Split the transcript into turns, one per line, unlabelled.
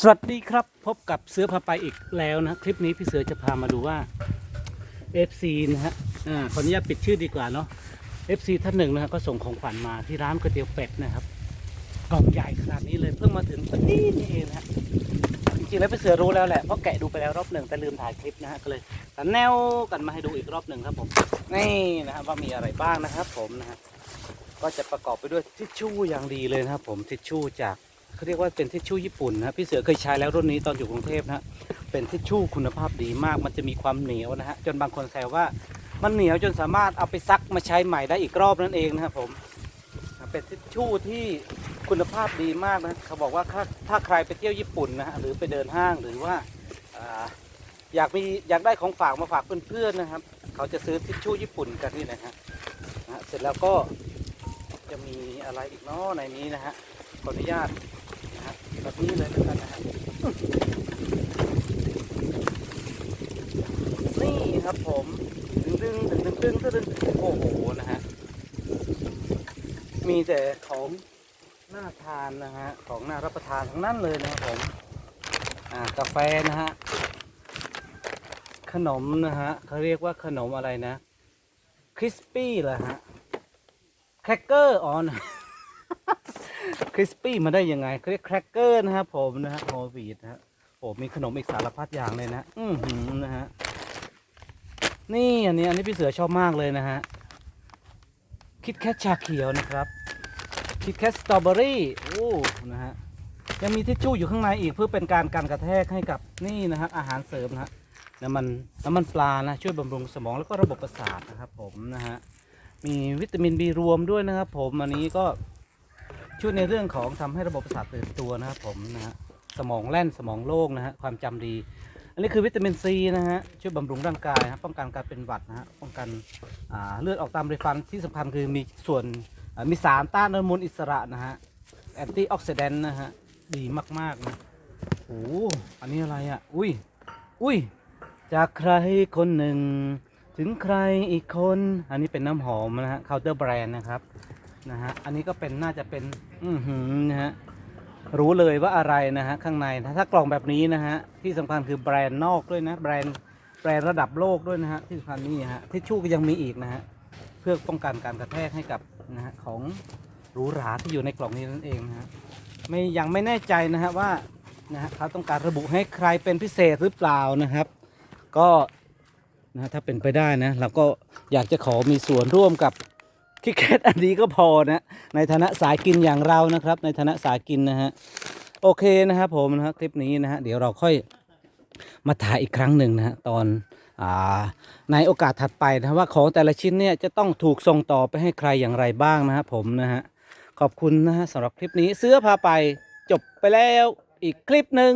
สวัสดีครับพบกับเสือพาไปอีกแล้วนะ คลิปนี้พี่เสือจะพามาดูว่า FC นะฮะอ่าขออนุญาตปิดชื่อดีกว่าเนาะ FC ท่านหนึ่งนะฮะก็ส่งของขวัญมาที่ร้านก๋วยเตี๋ยวเป็ดนะครับกล่องใหญ่ขนาดนี้เลยเพิ่งมาถึงตอนนี้นี่เองนะฮะจริงๆแล้วพี่เสือรู้แล้วแหละเพราะแกะดูไปแล้วรอบหนึ่งแต่ลืมถ่ายคลิปนะฮะก็เลยตัดแนวกันมาให้ดูอีกรอบหนึ่งครับผมนี่นะฮะว่ามีอะไรบ้างนะครับ ผมนะฮะก็จะประกอบไปด้วยทิชชู่อย่างดีเลยนะครับผมทิชชู่จาก เขาเรียกว่าเป็นทิชชู่ญี่ปุ่นนะพี่เสือเคยใช้แล้วรุ่นนี้ตอนอยู่กรุงเทพนะเป็นทิชชู่คุณภาพดีมาก มันจะมีความเหนียวนะฮะจนบางคนแซวว่ามันเหนียวจนสามารถเอาไปซักมาใช้ใหม่ได้อีกรอบนั่นเองนะครับผมเป็นทิชชู่ที่คุณภาพดีมากนะเขาบอกว่าถ้าถ้าใครไปเที่ยวญี่ปุ่นนะฮะหรือไปเดินห้างหรือว่าอยากมีอยากได้ของฝากมาฝากเพื่อนๆนะครับ เขาจะซื้อทิชชู่ญี่ปุ่นกันนี่นะฮะเสร็จแล้วก็จะมีอะไรอีกเนาะในนี้นะฮะขออนุญาต แบบนี้เลยแล้วกันนะฮะนี่ครับผมดึงดึงดึงดึงดึงดึงดึงโอ้โหนะฮะมีแต่ของน่าทานนะฮะของน่ารับประทานทั้งนั้นเลยนะครับผมอ่ากาแฟนะฮะขนมนะฮะเขาเรียกว่าขนมอะไรนะคริสปี้เหรอฮะแครกเกอร์ออน คริสปี้มาได้ยังไงเขาเรียกแครกเกอร์นะครับผมนะฮะโฮวีดนะฮะโอ้มีขนมอีกสารพัดอย่างเลยนะอือหือนะฮะนี่อันนี้อันนี้พี่เสือชอบมากเลยนะฮะคิดแคทชาเขียวนะครับคิดแคทสตรอเบอรี่โอ้นะฮะยังมีทิชชู่อยู่ข้างในอีกเพื่อเป็นการกันกระแทกให้กับนี่นะฮะอาหารเสริมนะฮะน้ำมันน้ำมันปลานะช่วยบำรุงสมองแล้วก็ระบบประสาทนะครับผมนะฮะมีวิตามินบีรวมด้วยนะครับผมอันนี้ก็ ช่วยในเรื่องของทำให้ระบบประสาทตื่นตัวนะครับผมนะฮะสมองแล่นสมองโล่งนะฮะความจำดี อันนี้คือวิตามินซีนะฮะช่วยบำรุงร่างกายนะป้องกันการเป็นหวัดนะฮะป้องกันอ่าเลือดออกตามไรฟันที่สำคัญคือมีส่วนมีสารต้านอนุมูลอิสระนะฮะแอนตี้ออกซิแดนต์นะฮะดีมากๆนะโอ้โหอันนี้อะไรอะอุ้ยอุ้ยจากใครคนหนึ่ง ถึงใครอีกคน อันนี้เป็นน้ำหอมนะฮะเคาน์เตอร์แบรนด์นะครับ นะฮะ อันนี้ก็เป็นน่าจะเป็น อือหือนะฮะ รู้เลยว่าอะไรนะฮะข้างในนะถ้ากล่องแบบนี้นะฮะ ที่สำคัญคือแบรนด์นอกด้วยนะ แบรนด์ แบรนด์ระดับโลกด้วยนะฮะ ที่สำคัญนี่ฮะ ทิชชู่ก็ยังมีอีกนะฮะ เพื่อป้องกันการกระแทกให้กับนะฮะของหรูหราที่อยู่ในกล่องนี้นั่นเองนะฮะ ไม่ยังไม่แน่ใจนะฮะว่านะฮะเขาต้องการระบุให้ใครเป็นพิเศษหรือเปล่านะครับ ก็นะถ้าเป็นไปได้นะเราก็อยากจะขอมีส่วนร่วมกับ คิดแค่อันนี้ก็พอนะ ในฐานะสายกินอย่างเรานะครับ ในฐานะสายกินนะฮะโอเคนะครับผมนะฮะคลิปนี้นะฮะเดี๋ยวเราค่อยมาถ่ายอีกครั้งหนึ่งนะฮะตอนอ่าในโอกาสถัดไปนะว่าของแต่ละชิ้นเนี่ยจะต้องถูกส่งต่อไปให้ใครอย่างไรบ้างนะฮะผมนะฮะขอบคุณนะฮะสำหรับคลิปนี้เสื้อพาไปจบไปแล้วอีกคลิปหนึ่ง